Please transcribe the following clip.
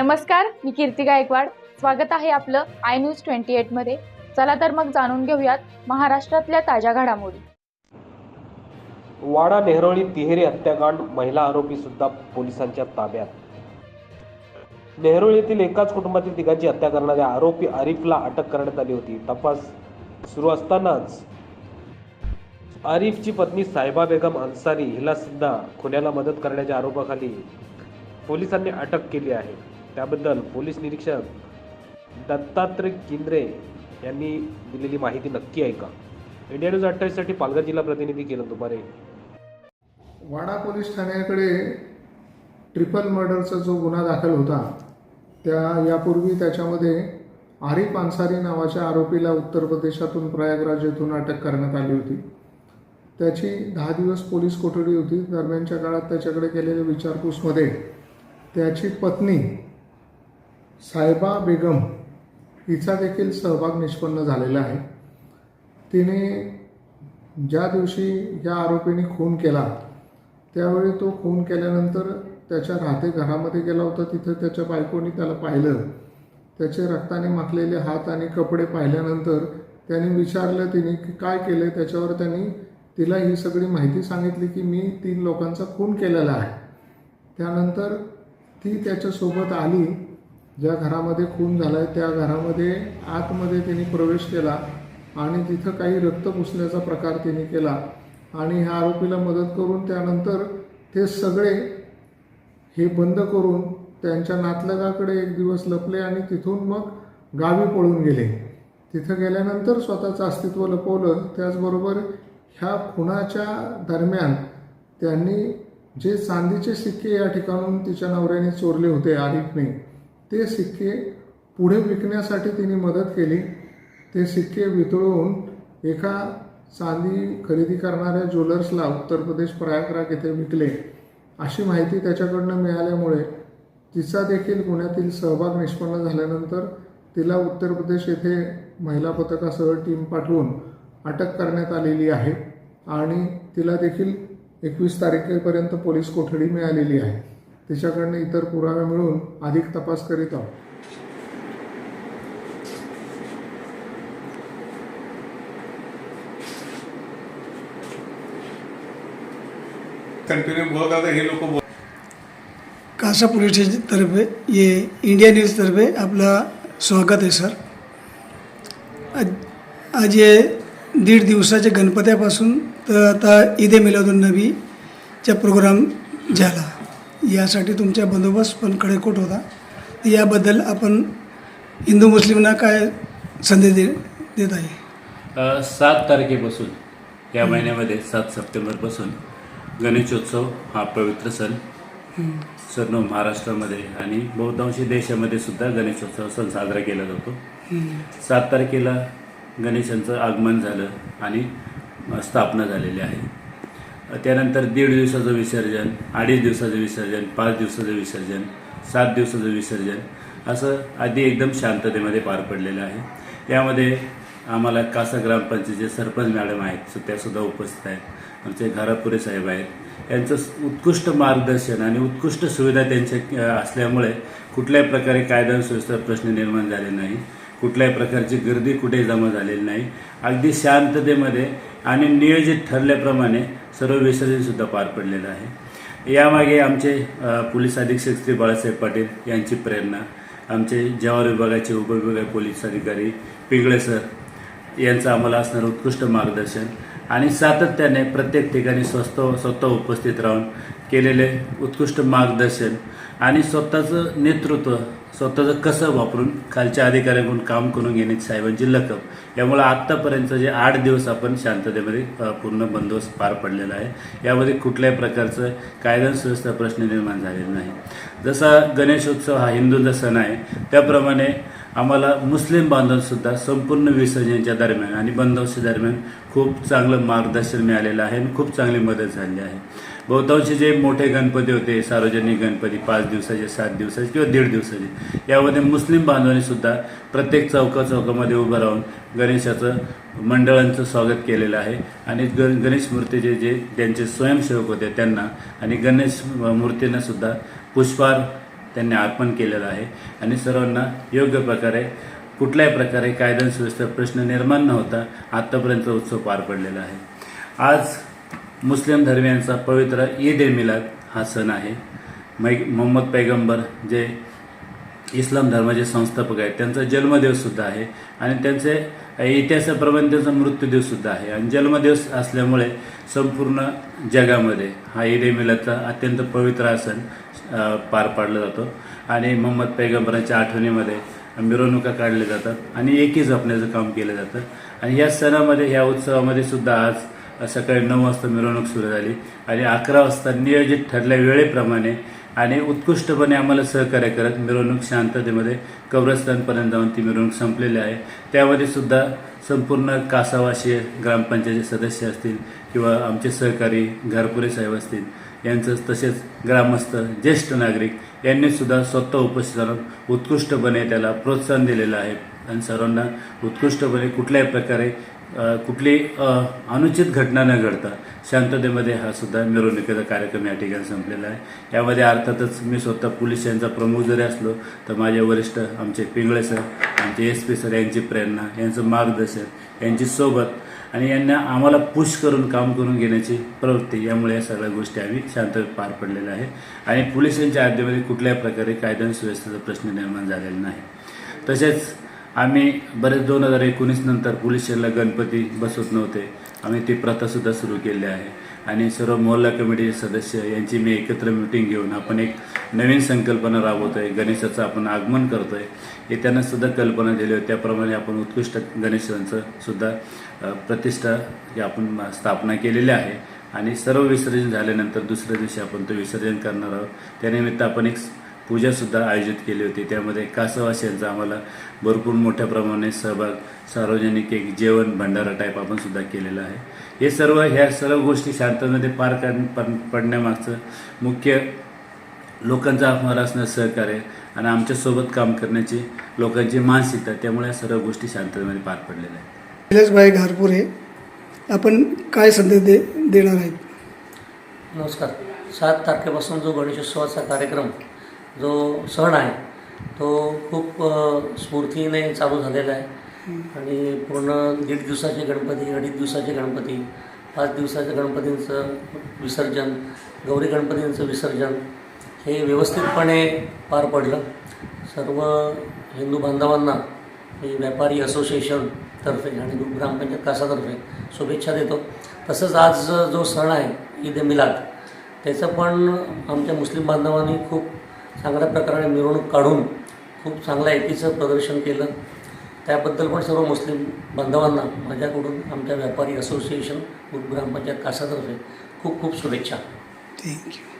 नमस्कार मी कीर्ती गायकवाड. स्वागत आहे आपलं आय न्यूज ट्वेंटी एटमध्ये चला तर मग जाणून घेऊयात महाराष्ट्रातल्या ताज्या घडामोडी. वाडा नेहरोळी तिहेरी हत्याकांड महिला आरोपी सुद्धा पोलिसांच्या ताब्यात. नेहरोळी येथील एकाच कुटुंबातील तिघांची हत्या करणाऱ्या आरोपी आरिफला अटक करण्यात आली होती. तपास सुरू असतानाच आरिफची पत्नी साहेबा बेगम अन्सारी हिला सुद्धा खुन्याला मदत करण्याच्या आरोपाखाली पोलिसांनी अटक केली आहे. त्याबद्दल पोलीस निरीक्षक दत्तात्रय किंद्रे यांनी दिलेली माहिती नक्की ऐका. इंडिया न्यूज अठ्ठावीससाठी पालघर जिल्हा प्रतिनिधी केलं दुपारे. वाडा पोलीस ठाण्याकडे ट्रिपल मर्डरचा जो गुन्हा दाखल होता त्या यापूर्वी त्याच्यामध्ये आरिफ अन्सारी नावाच्या आरोपीला उत्तर प्रदेशातून प्रयागराज येथून अटक करण्यात आली होती. त्याची दहा दिवस पोलीस कोठडी होती. दरम्यानच्या काळात त्याच्याकडे केलेल्या विचारपूसमध्ये त्याची पत्नी सायबा बेगम हिचा देखील सहभाग निष्पन्न झालेला आहे. तिने ज्या दिवशी या आरोपीने खून केला त्यावेळी तो खून केल्यानंतर त्याच्या राहते घरामध्ये गेला होता. तिथं त्याच्या बायकोनी त्याला पाहिलं. त्याचे रक्ताने माखलेले हात आणि कपडे पाहिल्यानंतर त्यांनी विचारलं तिने की काय केलं? त्याच्यावर त्यांनी तिला ही सगळी माहिती सांगितली की मी तीन लोकांचा खून केलेला आहे. त्यानंतर ती त्याच्यासोबत आली. ज्या घरामध्ये खून झाला आहे त्या घरामध्ये आतमध्ये तिने प्रवेश केला आणि तिथं काही रक्त पुसण्याचा प्रकार तिने केला. आणि ह्या आरोपीला मदत करून त्यानंतर ते सगळे हे बंद करून त्यांच्या नातलगाकडे एक दिवस लपले आणि तिथून मग गावी पळून गेले. तिथं गेल्यानंतर स्वतःचं अस्तित्व लपवलं. त्याचबरोबर ह्या खुनाच्या दरम्यान त्यांनी जे चांदीचे सिक्के या ठिकाणून तिच्या नवऱ्याने चोरले होते आरिफने ते सिक्के पुढे विकण्यासाठी तिने मदत केली. ते सिक्के वितळून एका चांदी खरेदी करणाऱ्या ज्वेलर्सला उत्तर प्रदेश प्रयागराग येथे विकले. अशी माहिती त्याच्याकडनं मिळाल्यामुळे तिचा देखील गुन्ह्यातील सहभाग निष्पन्न झाल्यानंतर तिला उत्तर प्रदेश येथे महिला पथकासह टीम पाठवून अटक करण्यात आलेली आहे आणि तिला देखील एकवीस तारखेपर्यंत पोलीस कोठडी मिळालेली आहे. तिच्याकडनं इतर पुरावे मिळून अधिक तपास करीत आहोत. कंटिन्यू बोलत आता हे लोक कासा पोलीस स्टेशनतर्फे ये इंडिया न्यूजतर्फे आपला स्वागत आहे सर. आज आज हे दीड दिवसाच्या गणपत्यापासून तर आता ईद ए मिलादुलनबीचा प्रोग्राम झाला. यासाठी तुमचा बंदोबस्त पण कडेकोट होता. याबद्दल आपण हिंदू मुस्लिमांना काय संदेश दे देत आहे? सात तारखेपासून या महिन्यामध्ये सात सप्टेंबरपासून गणेशोत्सव हा पवित्र सण सर्व महाराष्ट्रामध्ये आणि बहुतांशी देशामध्ये सुद्धा गणेशोत्सव सण साजरा केला जातो. सात तारखेला गणेशांचं आगमन झालं आणि स्थापना झालेली आहे. त्यानंतर दीड दिवसाचं विसर्जन अडीच दिवसाचं विसर्जन पाच दिवसाचं विसर्जन सात दिवसाचं विसर्जन असं आधी एकदम शांततेमध्ये पार पडलेलं आहे. यामध्ये आम्हाला कासा ग्रामपंचायतीचे सरपंच मॅडम आहेत त्यासुद्धा उपस्थित आहेत. आमचे घारापुरे साहेब आहेत. यांचं उत्कृष्ट मार्गदर्शन आणि उत्कृष्ट सुविधा त्यांच्या असल्यामुळे कुठल्याही प्रकारे कायदा सुव्यवस्था प्रश्न निर्माण झाले नाही. कुठल्याही प्रकारची गर्दी कुठेही जमा झालेली नाही. अगदी शांततेमध्ये आणि नियोजित ठरल्याप्रमाणे सर्व विसर्जनसुद्धा पार पडलेलं आहे. यामागे आमचे पोलीस अधीक्षक श्री बाळासाहेब पाटील यांची प्रेरणा आमचे जवाहर विभागाचे उपविभागीय पोलीस अधिकारी पिंगळे सर यांचं आम्हाला असणारं उत्कृष्ट मार्गदर्शन आणि सातत्याने प्रत्येक ठिकाणी स्वस्त स्वतः उपस्थित राहून केलेले उत्कृष्ट मार्गदर्शन आणि स्वतःचं नेतृत्व स्वतःचं कसं वापरून खालच्या अधिकाऱ्यांकडून काम करून घेण्याची साहेबांची लकब यामुळे आत्तापर्यंत जे आठ दिवस आपण शांततेमध्ये पूर्ण बंदोबस्त पार पडलेला आहे. यामध्ये कुठल्याही प्रकारचं कायदा सुव्यवस्था प्रश्न निर्माण झालेला नाही. जसा गणेशोत्सव हा हिंदूंचा सण आहे त्याप्रमाणे आम्हाला मुस्लिम बांधवसुद्धा संपूर्ण विसर्जनाच्या दरम्यान आणि बंदोबस्ती दरम्यान खूप चांगलं मार्गदर्शन मिळालेलं आहे आणि खूप चांगली मदत झाली आहे. बहुतांशी जे मोठे गणपती होते सार्वजनिक गणपती पाच दिवसाचे सात दिवसाचे किंवा दीड दिवसाचे यामध्ये मुस्लिम बांधवांनीसुद्धा प्रत्येक चौका चौकामध्ये उभं राहून गणेशाचं मंडळांचं स्वागत केलेलं आहे आणि ग गणेश मूर्तीचे जे त्यांचे स्वयंसेवक होते त्यांना आणि गणेश मूर्तींनासुद्धा पुष्पहार त्यांनी अर्पण केलेलं आहे. आणि सर्वांना योग्य प्रकारे कुठल्याही प्रकारे कायदा सुव्यवस्था प्रश्न निर्माण न होता आत्तापर्यंत उत्सव पार पडलेला आहे. आज मुस्लिम धर्मियांचा पवित्र ईद ए मिलाद हा सण आहे. मै मोहम्मद पैगंबर जे इस्लाम धर्माचे संस्थापक आहेत त्यांचा जन्मदिवससुद्धा आहे. आणि त्यांचे इतिहासाप्रमाणे त्यांचा मृत्यूदिवससुद्धा आहे. आणि जन्मदिवस असल्यामुळे संपूर्ण जगामध्ये हा ईद ए मिलादचा अत्यंत पवित्र हा सण पार पाडला जातो. आणि मोहम्मद पैगंबरांच्या आठवणीमध्ये मिरवणुका काढल्या जातात आणि एकी जपण्याचं काम केलं जातं. आणि या सणामध्ये या उत्सवामध्ये सुद्धा आज सकाळी नऊ वाजता मिरवणूक सुरू झाली. आणि अकरा वाजता नियोजित ठरल्या वेळेप्रमाणे आणि उत्कृष्टपणे आम्हाला सहकार्य करत मिरवणूक शांततेमध्ये कब्रस्तानपर्यंत जाऊन ती मिरवणूक संपलेली आहे. त्यामध्ये सुद्धा संपूर्ण कासावाशी ग्रामपंचायतचे सदस्य असतील किंवा आमचे सहकारी घरपुरे साहेब असतील यांचं तसेच ग्रामस्थ ज्येष्ठ नागरिक यांनी सुद्धा स्वतः उपस्थित राहून उत्कृष्टपणे त्याला प्रोत्साहन दिलेलं आहे. आणि सर्वांना उत्कृष्टपणे कुठल्याही प्रकारे कुठली अनुचित घटना न घडता शांततेमध्ये हा सुद्धा मिरवणुकीचा कार्यक्रम या ठिकाणी संपलेला आहे. यामध्ये अर्थातच मी स्वतः पोलीस यांचा प्रमुख जरी असलो तर माझे वरिष्ठ आमचे पिंगळे सर आमचे एस पी सर यांची प्रेरणा यांचं मार्गदर्शन यांची सोबत आणि यांना आम्हाला पुश करून काम करून घेण्याची प्रवृत्ती यामुळे या सगळ्या गोष्टी आम्ही शांत पार पडलेल्या आहे आणि पोलिसांच्या आद्यामध्ये कुठल्याही प्रकारे कायदा आणि सुव्यवस्थेचा प्रश्न निर्माण झालेला नाही. तसेच आम्ही बरेच दोन हजार एकोणीस नंतर गणपती बसवत नव्हते. आम्ही ती प्रथासुद्धा सुरू केली आहे. आणि सर्व मोहल्ला कमिटीचे सदस्य यांची मी एकत्र मिटिंग घेऊन आपण एक नवीन संकल्पना राबवतोय. गणेशाचं आपण आगमन करतोय. हे त्यांना सुद्धा कल्पना दिली होती. त्याप्रमाणे आपण उत्कृष्ट गणेशांचं सुद्धा प्रतिष्ठा आपण स्थापना केलेली आहे. आणि सर्व विसर्जन झाल्यानंतर दुसऱ्या दिवशी आपण तो विसर्जन करणार आहोत. त्यानिमित्त आपण एक पूजासुद्धा आयोजित केली होती. त्यामध्ये कासवाशांचा आम्हाला भरपूर मोठ्या प्रमाणे सहभाग सार्वजनिक एक जेवण भंडारा टाईप आपण सुद्धा केलेलं आहे. हे सर्व ह्या सर्व गोष्टी शांततेमध्ये पार काढ पड- पडण्यामागचं मुख्य लोकांचं आम्हाला असणं सहकार्य आणि आमच्यासोबत काम करण्याची लोकांची मानसिकता त्यामुळे या सर्व गोष्टी शांततेमध्ये पार पडलेल्या आहेत. निलेशभाई घारपुरे आपण काय संदेश दे देणार आहेत? नमस्कार. सात तारखेपासून जो गणेशोत्सवाचा कार्यक्रम जो सण आहे तो खूप स्फूर्तीने चालू झालेला आहे. आणि पूर्ण दीड दिवसाचे गणपती अडीच दिवसाचे गणपती पाच दिवसाच्या गणपतींचं विसर्जन गौरी गणपतींचं विसर्जन हे व्यवस्थितपणे पार पडलं. सर्व हिंदू बांधवांना मी व्यापारी असोसिएशनतर्फे आणि ग्रामपंचायत कासातर्फे शुभेच्छा देतो. तसंच आज जो सण आहे ईद ए मिलाद त्याचं पण आमच्या मुस्लिम बांधवांनी खूप चांगल्या प्रकारे मिरवणूक काढून खूप चांगल्या एकीचं प्रदर्शन केलं. त्याबद्दल पण सर्व मुस्लिम बांधवांना माझ्याकडून आमच्या व्यापारी असोसिएशन ग्रामपंचायत कासातर्फे खूप खूप शुभेच्छा. थँक्यू